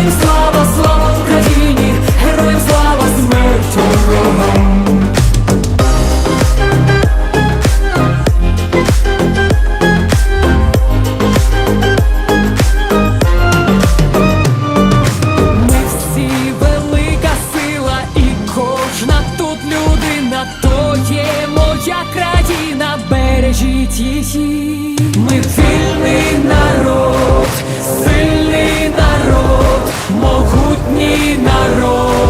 Героям слава, слава Україні, героям слава смерть Ми всі велика сила, і кожна тут людина, то є моя країна, бережіть її. могутній народ.